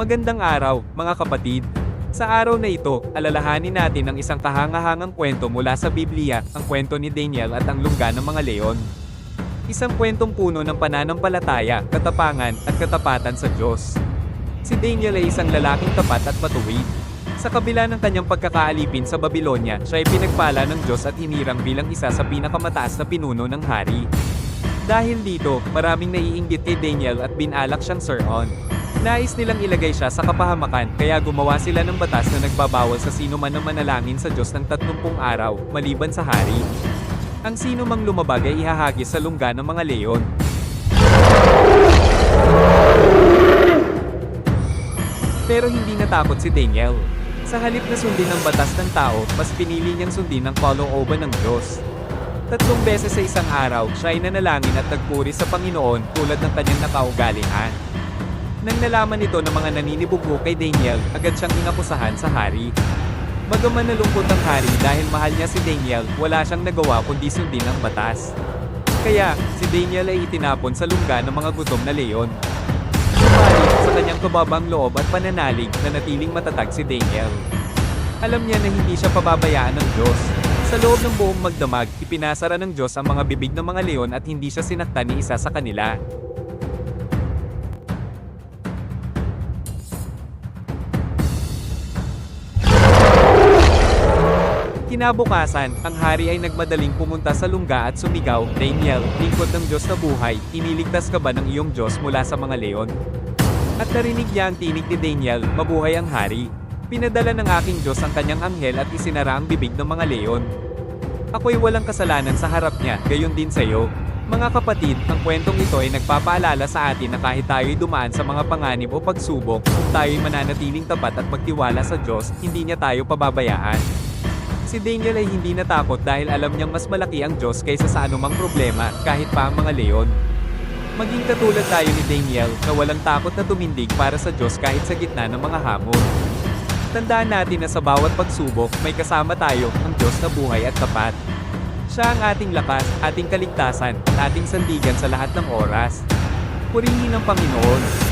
Magandang araw, mga kapatid. Sa araw na ito, alalahanin natin ang isang kahangahangang kwento mula sa Biblia, ang kwento ni Daniel at ang lungga ng mga leon. Isang kwentong puno ng pananampalataya, katapangan, at katapatan sa Diyos. Si Daniel ay isang lalaking tapat at matuwid. Sa kabila ng kanyang pagkakaalipin sa Babylonia, siya ay pinagpala ng Diyos at hinirang bilang isa sa pinakamataas na pinuno ng hari. Dahil dito, maraming naiinggit kay Daniel at binalak siyang Sir-On. Nais nilang ilagay siya sa kapahamakan, kaya gumawa sila ng batas na nagbabawal sa sino man na manalangin sa Diyos ng 30 araw, maliban sa hari. Ang sino mang lumabag ay ihahagis sa lungga ng mga leon. Pero hindi natakot si Daniel. Sa halip na sundin ang batas ng tao, mas pinili niyang sundin ang kalooban ng Diyos. Tatlong beses sa isang araw, siya ay nanalangin at nagpuri sa Panginoon tulad ng kanyang nakaugalingan. Nang nalaman nito ng mga naninibugho kay Daniel, agad siyang inakusahan sa hari. Bagaman nalungkot ang hari dahil mahal niya si Daniel, wala siyang nagawa kundi sundin ang batas. Kaya, si Daniel ay itinapon sa lungga ng mga gutom na leon. Subalit, sa kanyang kababang loob at pananalig, nanatiling matatag si Daniel. Alam niya na hindi siya pababayaan ng Diyos. Sa loob ng buong magdamag, ipinasara ng Diyos ang mga bibig ng mga leon at hindi siya sinaktan ni isa sa kanila. Kinabukasan, ang hari ay nagmadaling pumunta sa lungga at sumigaw, Daniel, lingkod ng Diyos na buhay, iniligtas ka ba ng iyong Diyos mula sa mga leon? At narinig niya ang tinig ni Daniel, mabuhay ang hari. Pinadala ng aking Diyos ang kanyang anghel at isinara ang bibig ng mga leon. Ako'y walang kasalanan sa harap niya, gayon din sa iyo. Mga kapatid, ang kwentong ito ay nagpapaalala sa atin na kahit tayo'y dumaan sa mga panganib o pagsubok, kung tayo'y mananatiling tapat at magtiwala sa Diyos, hindi niya tayo pababayaan. Si Daniel ay hindi natakot dahil alam niyang mas malaki ang Diyos kaysa sa anumang problema, kahit pa ang mga leon. Maging katulad tayo ni Daniel na walang takot na tumindig para sa Diyos kahit sa gitna ng mga hamon. Tandaan natin na sa bawat pagsubok, may kasama tayo, ang Diyos na buhay at tapat. Siya ang ating lakas, ating kaligtasan, at ating sandigan sa lahat ng oras. Purihin ang Panginoon.